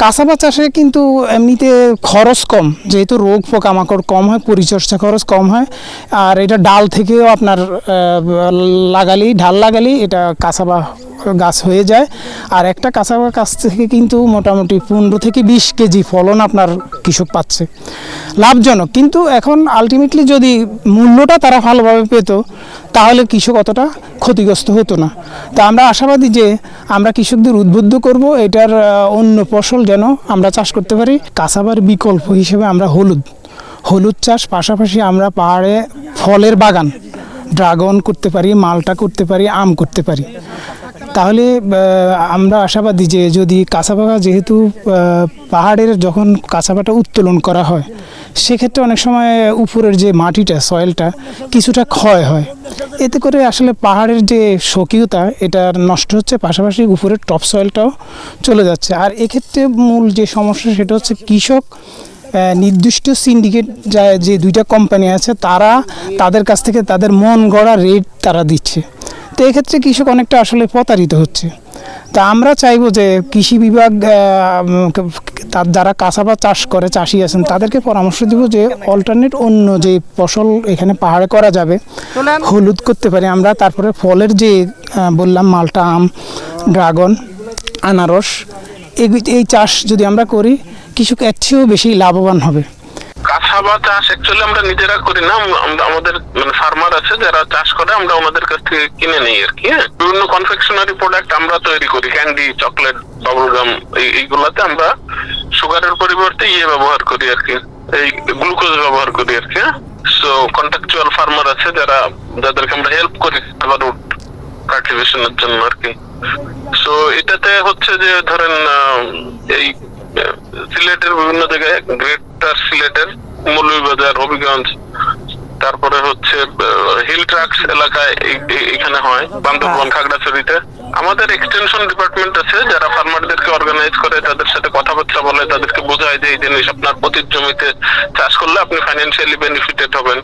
কাঁচাবা চাষে কিন্তু এমনিতে খরচ কম যেহেতু রোগ পোকামাকড় কম হয় পরিচর্যা খরচ কম হয় আর এটা ডাল থেকেও আপনার লাগালি লাগালেই ঢাল লাগালি এটা কাঁচাবা গাছ হয়ে যায়। আর একটা কাঁচাবা গাছ থেকে কিন্তু মোটামুটি পনেরো থেকে বিশ কেজি ফলন আপনার কৃষক পাচ্ছে। লাভজনক। কিন্তু এখন আলটিমেটলি যদি মূল্যটা তারা ভালোভাবে পেত, তাহলে কৃষক অতটা ক্ষতিগ্রস্ত হতো না। তা আমরা আশাবাদী যে আমরা কৃষকদের উদ্বুদ্ধ করব, এটার অন্য ফসল যেন আমরা চাষ করতে পারি। কাঁচাবার বিকল্প হিসেবে আমরা হলুদ। হলুদ চাষ পাশাপাশি আমরা পাহাড়ে ফলের বাগান, ড্রাগন করতে পারি, মালটা করতে পারি, আম করতে পারি। তাহলে আমরা আশাবাদী যে যদি কাঁচাপাকা যেহেতু পাহাড়ের যখন কাঁচাপাটা উত্তোলন করা হয়, সেক্ষেত্রে অনেক সময় উপরের যে মাটিটা সয়েলটা কিছুটা ক্ষয় হয়। এতে করে আসলে পাহাড়ের যে স্বকীয়তা, এটা নষ্ট হচ্ছে, পাশাপাশি উপরের টপ সয়েলটাও চলে যাচ্ছে। আর এক্ষেত্রে মূল যে সমস্যা, সেটা হচ্ছে কৃষক নির্দিষ্ট সিন্ডিকেট যা, যে দুইটা কোম্পানি আছে, তারা তাদের কাছ থেকে তাদের মন গড়া রেট তারা দিচ্ছে। তো এক্ষেত্রে কৃষক অনেকটা আসলে প্রতারিত হচ্ছে। তা আমরা চাইব যে কৃষি বিভাগ তার যারা কাঁচাবা চাষ করে চাষি আছেন তাদেরকে পরামর্শ দিব যে অল্টারনেট অন্য যে ফসল এখানে পাহাড়ে করা যাবে হলুদ করতে পারি। আমরা তারপরে ফলের যে বললাম মালটা আম ড্রাগন আনারস এই- এই চাষ যদি আমরা করি কৃষক এর চেয়েও বেশি লাভবান হবে। কাঁচাবা চাষ অ্যাকচুয়ালি আমরা নিজেরা করি না আমাদের মানে ফার্মার আছে যারা চাষ করে, আমরা ওনাদের কাছ থেকে কিনে নেই আর কি হ্যাঁ? বিভিন্ন কনফেকশনারি প্রোডাক্ট আমরা তৈরি করি ক্যান্ডি চকলেট বাবলগাম এইগুলাতে আমরা সুগারের পরিবর্তে ইয়ে ব্যবহার করি আর কি, এই গ্লুকোজ ব্যবহার করি আর কি সো কন্ট্রাকচুয়াল ফার্মার আছে যারা, যাদেরকে আমরা হেল্প করি রুট কাল্টিভেশনের জন্য আর কি। সো এটাতে হচ্ছে যে ধরেন এই সিলেটের বিভিন্ন জায়গায় গ্রেটার সিলেটের মৌলভীবাজার হবিগঞ্জ তারপরে হচ্ছে হিল ট্রাক্স এলাকায় এখানে হয় বান্দরবন খাগড়াছড়িতে। আমাদের এক্সটেনশন ডিপার্টমেন্ট আছে যারা ফার্মারদেরকে অর্গানাইজ করে তাদের সাথে কথাবার্তা বলে তাদেরকে বোঝায় যে এই জিনিস আপনার প্রতি জমিতে চাষ করলে আপনি ফাইন্যান্সিয়ালি বেনিফিটেড হবেন।